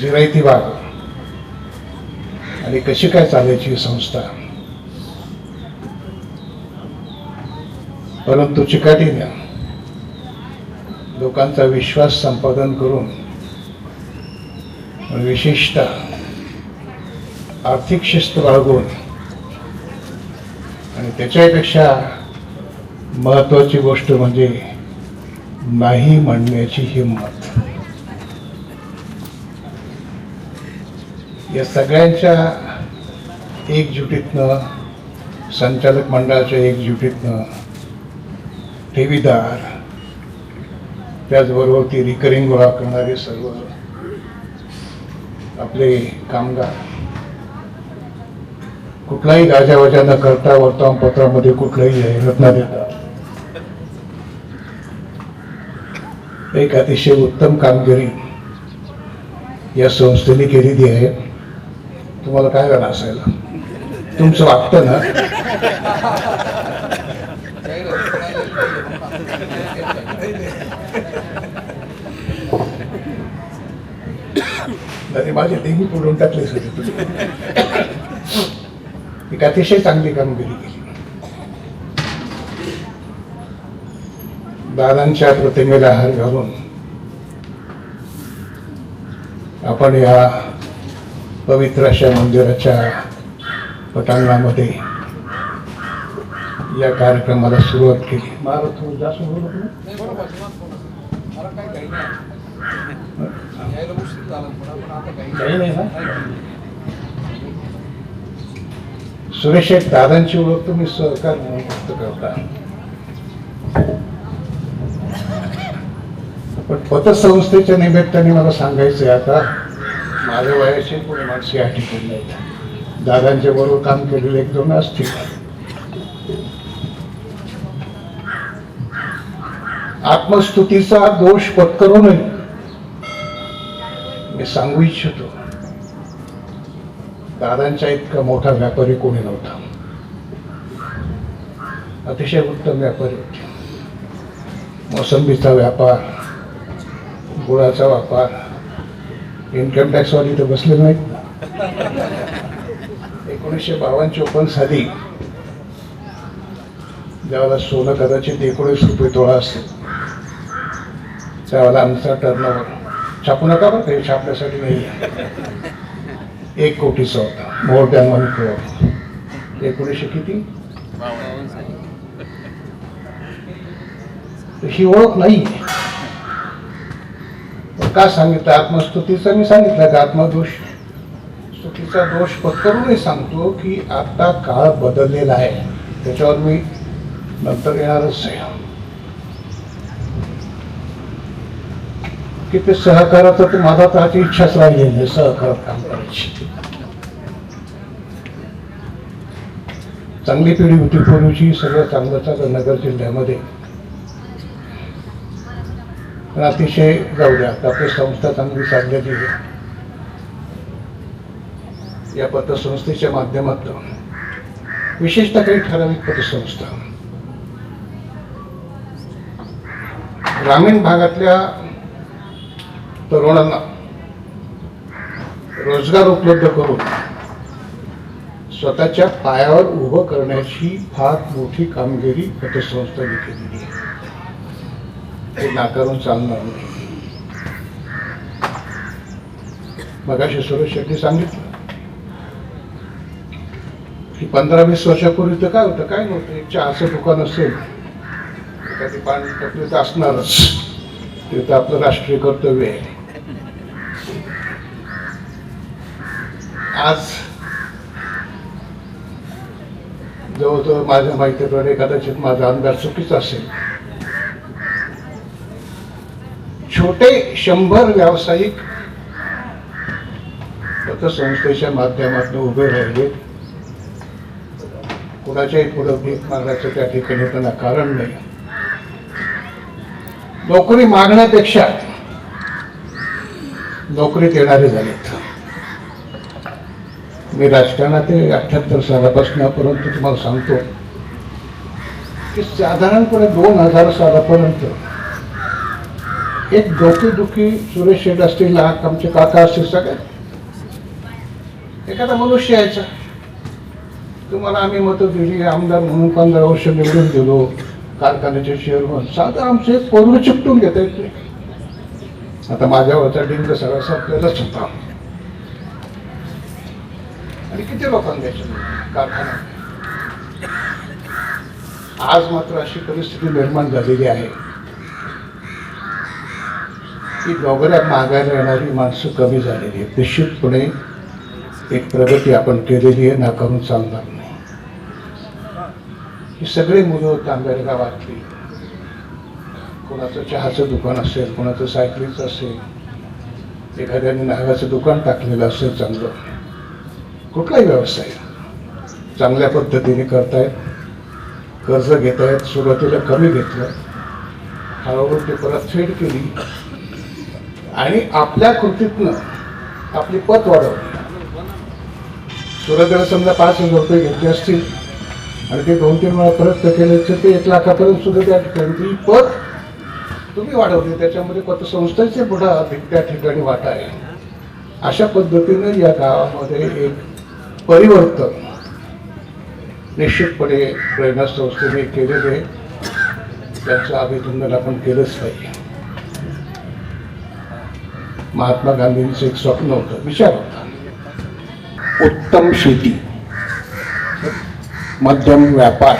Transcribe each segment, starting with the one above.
जिरायती बाग. आणि कशी काय चालायची ही संस्था? परंतु चिकाटीने लोकांचा विश्वास संपादन करून विशेषतः आर्थिक शिस्त बाळगून आणि त्याच्यापेक्षा महत्त्वाची गोष्ट म्हणजे नाही म्हणण्याची हिंमत. या सगळ्यांच्या एकजुटीतनं संचालक मंडळाच्या एकजुटीतनं ठेवीदार त्याचबरोबर ती रिकरिंग गोळा करणारे सर्व आपले कामगार कुठलाही गाजावाजा न करता वर्तमानपत्रामध्ये कुठलाही जाहिरात न देता एक अतिशय उत्तम कामगिरी या संस्थेने केलेली आहे. तुम्हाला काय झालं असायला तुमचं वाटतं ना? नाही माझी देही पुढून टाकले सगळे एक अतिशय चांगली कामगिरी केली. दादांच्या प्रतिमेला हार घालून आपण या पवित्र अशा मंदिराच्या पटांगणामध्ये या कार्यक्रमाला सुरुवात केली. सुरेश एक दादांची ओळख तुम्ही सहकार म्हणून व्यक्त करता. पण पतसंस्थेच्या निमित्ताने मला सांगायचं आता माझ्या वयाचे कोणी माणसे या ठिकाणी दादांच्या बरोबर काम केलेले एक दोन असतील. आत्मस्तुतीचा दोष पत्करू नये. मी सांगू इच्छितो. दादांचा इतका मोठा व्यापारी कोणी नव्हता. अतिशय उत्तम व्यापारी होते. मोसंबीचा व्यापार गुळाचा व्यापार इन्कम टॅक्सवाली तर बसले नाहीत. ना एकोणीसशे बावन्न चोपन्न साली ज्यावेळेला सोनं कदाचित एकोणीस रुपये तोळा असेल त्यावेळेला आमचा टर्नओव्हर छापू नका बरं काही छापण्यासाठी नाही. एक कोटीचा होता मोर दॅन वन करोड एकोणीसशे किती ही ओळख नाही. का सांगितलं? आत्मस्तुतीचं मी सांगितलं का? आत्मदोष. स्तुतीचा दोष पत्करूनही सांगतो की आता काळ बदललेला आहे. त्याच्यावर मी नंतर येणारच आहे. की ते सहकाराचं तर माझा तर इच्छाच राहिलेली आहे सहकारात काम करायची. चांगली पिढी होती पूर्वीची सगळं चांगलं चांगलं नगर जिल्ह्यामध्ये. पण अतिशय जाऊ द्या आपली संस्था चांगली चाललेली या पतसंस्थेच्या माध्यमातून विशेषतः काही ठराविक पतसंस्था. ग्रामीण भागातल्या तरुणांना रोजगार उपलब्ध करून स्वतःच्या पायावर उभं करण्याची फार मोठी कामगिरी पतसंस्थेने केलेली आहे. ते नाकारून चालणार. नाही मगाशी सुरेश शेट्टी सांगितलं. की पंधरा वीस वर्षापूर्वी तर काय होतं? काय नव्हतं? एक चहाचं दुकान असेल एखादी पाणी टपली तर असणारच. ते तर आपलं राष्ट्रीय कर्तव्य आहे. आज जवळजवळ माझ्या माहितीप्रमाणे कदाचित माझा अंदाज चुकीचा असेल. छोटे शंभर व्यावसायिक पतसंस्थेच्या माध्यमातून उभे राहिले. कुणाच्याही पुढे भीक मागण्याचं त्या ठिकाणी त्यांना कारण नाही. नोकरी मागण्यापेक्षा नोकरीत येणारे झालेत. मी राजकारणात अठ्याहत्तर सालापासून परंतु तुम्हाला सांगतो की साधारणपणे दोन हजार सालापर्यंत एक डोकेदुखी सुरेश शेठ असतील लहान आमचे काका असतील सगळे. एखादा मनुष्य यायचा. तुम्हाला आम्ही मतं दिली आमदार म्हणून पंधरा वर्ष निवडून गेलो कारखान्याचे शेअर म्हणून साधं आमचे पोरं चिपटून घेता येत नाही आता माझ्यावरचा डिंग सगळा संपलेलाच होता. आणि किती लोकांना द्यायचं कारखाना आज मात्र अशी परिस्थिती निर्माण झालेली आहे. की डोगऱ्या मागायला येणारी माणसं कमी झालेली आहेत. निश्चितपणे एक प्रगती आपण केलेली आहे नाकारून चालणार नाही. ही सगळी मुलं तांब्याला गावातली कोणाचं चहाचं दुकान असेल कोणाचं सायकलीचं असेल एखाद्याने नागाचं दुकान टाकलेलं असेल चांगलं. कुठलाही व्यवसाय. चांगल्या पद्धतीने करतायत. कर्ज घेत आहेत सुरुवातीला कमी घेतलं. हळूहळू ते परतफेड केली. आणि आपल्या कृतीतनं आपली पत वाढवली सुरुवातीला समजा पाच हजार रुपये घेतले असतील आणि ते दोन तीन वेळा परत केले तर ते एक लाखापर्यंत सुद्धा त्या ठिकाणी ती पत तुम्ही वाढवली. त्याच्यामध्ये पतसंस्थेचे पुढा त्या ठिकाणी वाटा आहे. अशा पद्धतीने या गावामध्ये एक परिवर्तन निश्चितपणे प्रेरणा संस्थेने केलेले त्याचं अभिनंदन आपण केलंच पाहिजे. महात्मा गांधींचं एक स्वप्न होतं. विचार होता. उत्तम शेती मध्यम व्यापार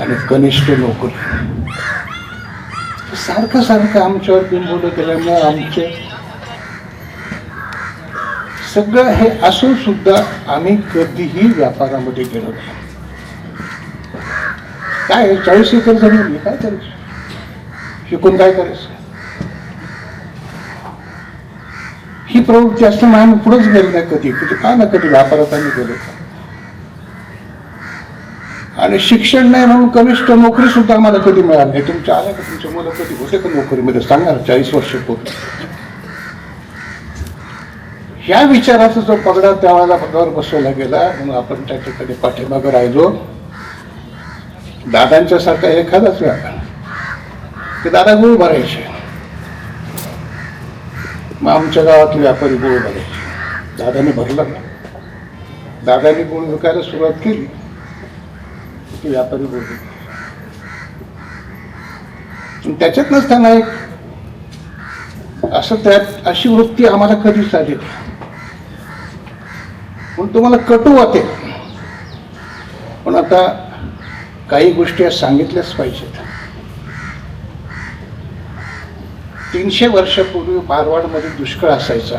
आणि कनिष्ठ नोकरी. सारखं सारखं आमच्यावर बिंबवलं केल्यामुळे आमचे सगळं हे असून सुद्धा आम्ही कधीही व्यापारामध्ये गेलो नाही. काय चाळीस एकर जमीन काय करायचं शिकून काय करायचं? प्रवृत्ती असल्यामुळे आम्ही पुढेच गेलो नाही कधी. म्हणजे का ना कधी व्यापारात आम्ही गेलो? आणि शिक्षण नाही म्हणून कनिष्ठ नोकरी सुद्धा आम्हाला कधी मिळाली नाही. तुमच्या आल्या का तुमच्या मुलं कधी होते का नोकरीमध्ये सांगा चाळीस वर्ष होत ह्या विचाराचा जो पगडा त्यावेळेला पगावर बसवला गेला म्हणून आपण त्या ठिकाणी पाठीमागं राहिलो. दादांच्या सारखा एखादाच व्यापार. ते दादा गुळ भरायचे. मग आमच्या गावातले व्यापारी गुळ भरायचे दादाने भरला ना दादाने गुण विकायला सुरुवात केली. की व्यापारी गुळ विकायचे. पण त्याच्यात नसताना एक. असं त्यात अशी वृत्ती आम्हाला कधीच आली पण तुम्हाला कटू वाटेल. पण आता काही गोष्टी सांगितल्याच पाहिजेत. तीनशे वर्षापूर्वी मारवाडमध्ये दुष्काळ असायचा.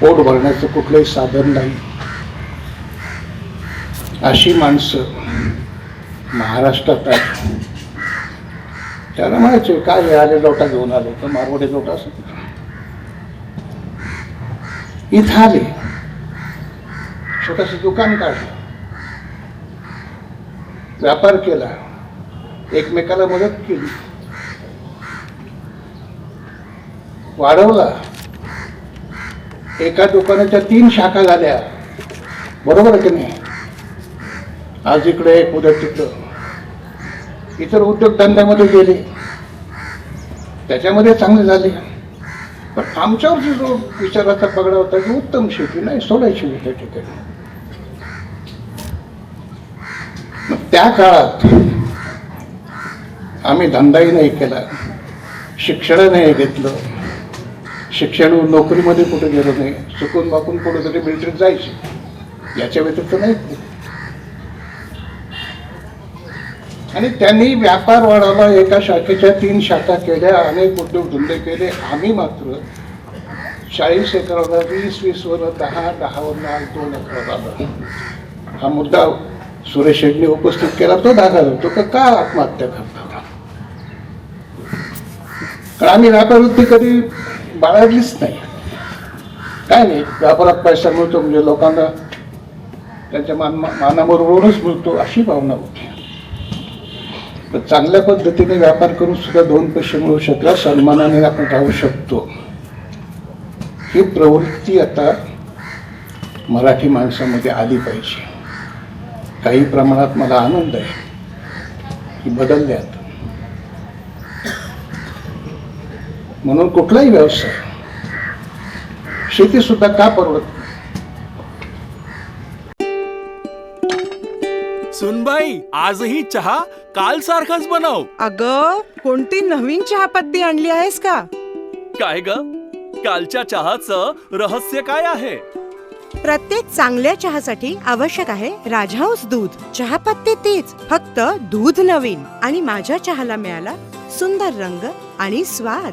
पोट भरण्याचं कुठलंही साधन नाही. अशी माणसं महाराष्ट्रात आहेत. त्याला म्हणायचे काय आले लोटा घेऊन आलो? तर मारवाडी लोटा असत इथं आले. छोटस दुकान काढलं. व्यापार केला. एकमेकाला मदत केली. वाढवला. एका दुकानाच्या तीन शाखा झाल्या. बरोबर आहे की नाही? आज इकडे एक उद्या तिकडं. इतर उद्योगधंद्यामध्ये गेले. त्याच्यामध्ये चांगले झाले. पण आमच्यावरती जो विचाराचा पगडा होता की उत्तम शेती नाही सोडायची त्या ठिकाणी. मग त्या काळात आम्ही धंदाही नाही केला. शिक्षण नाही घेतलं. शिक्षण नोकरीमध्ये कुठे गेलो नाही चुकून बाकून कुठेतरी मिलिटरीत जायचे. याच्या व्यतिरिक्त नाही. आणि त्यांनी व्यापार वाढवला एका शाखेच्या तीन शाखा केल्या अनेक उद्योगधंदे केले. आम्ही मात्र चाळीस एकराला वीस वीस वर दहा दहावर आज दोन एकर हा मुद्दा सुरेश शेट्टी उपस्थित केला तो दाखल होतो का का आत्महत्या करतात कारण आम्ही व्यापार वृत्ती कधी बाळगलीच नाही. काय नाही व्यापारात पैसा मिळतो म्हणजे लोकांना त्यांच्या मान मानाबरोबरच मिळतो अशी भावना होती. तर चांगल्या पद्धतीने व्यापार करून सुद्धा दोन पैसे मिळू शकला सन्मानाने आपण राहू शकतो. ही प्रवृत्ती आता मराठी माणसामध्ये आली पाहिजे. काही प्रमाणात मला आनंद आहे की बदलल्यात म्हणून कुठलाही व्यवसाय. शेती सुद्धा का परवडत? सुनबाई आजही चहा काल सारखाच बनव. अग कोणती नवीन चहापत्ती आणली आहेस का? काय ग? कालच्या चहाचं रहस्य काय आहे? प्रत्येक चांगल्या चहासाठी आवश्यक आहे राजहंस दूध. चहापत्ती तीच फक्त दूध नवीन. आणि माझ्या चहाला मिळाला सुंदर रंग आणि स्वाद.